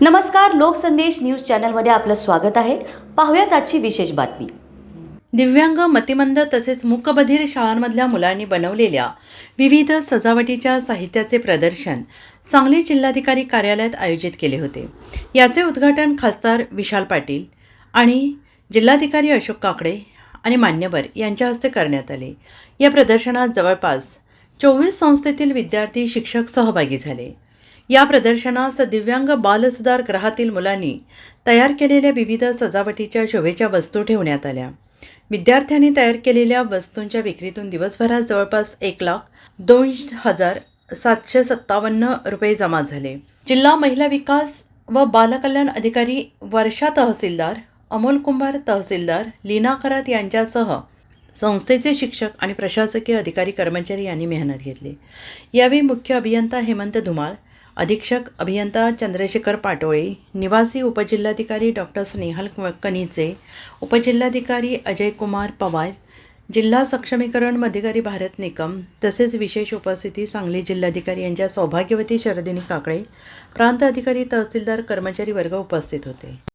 नमस्कार लोकसंदेश न्यूज चॅनलमध्ये आपलं स्वागत आहे. पाहूयात आजची विशेष बातमी. दिव्यांग मतिमंद तसेच मुकबधीर शाळांमधल्या मुलांनी बनवलेल्या विविध सजावटीच्या साहित्याचे प्रदर्शन सांगली जिल्हाधिकारी कार्यालयात आयोजित केले होते. याचे उद्घाटन खासदार विशाल पाटील आणि जिल्हाधिकारी अशोक काकडे आणि मान्यवर यांच्या हस्ते करण्यात आले. या प्रदर्शनात जवळपास चोवीस संस्थेतील विद्यार्थी शिक्षक सहभागी झाले. या प्रदर्शनास दिव्यांग बालसुधार ग्रहातील मुलांनी तयार केलेल्या विविध सजावटीच्या शोभेच्या वस्तू ठेवण्यात आल्या. विद्यार्थ्यांनी तयार केलेल्या वस्तूंच्या विक्रीतून दिवसभरात जवळपास एक लाख दोन हजार सातशे सत्तावन्न रुपये जमा झाले. जिल्हा महिला विकास व बालकल्याण अधिकारी वर्षा तहसीलदार अमोल कुंभार तहसीलदार लीना करात यांच्यासह संस्थेचे शिक्षक आणि प्रशासकीय अधिकारी कर्मचारी यांनी मेहनत घेतली. यावेळी मुख्य अभियंता हेमंत धुमाळ अधीक्षक अभियंता चंद्रशेखर पाटोळे निवासी उपजिल्हाधिकारी डॉक्टर स्नेहल कनीचे उपजिल्हाधिकारी अजय कुमार पवार जिल्हा सक्षमीकरण अधिकारी भारत निकम तसेच विशेष उपस्थिती सांगली जिल्हाधिकारी यांच्या सौभाग्यवती शरदिनी काकडे प्रांत अधिकारी तहसीलदार कर्मचारी वर्ग उपस्थित होते.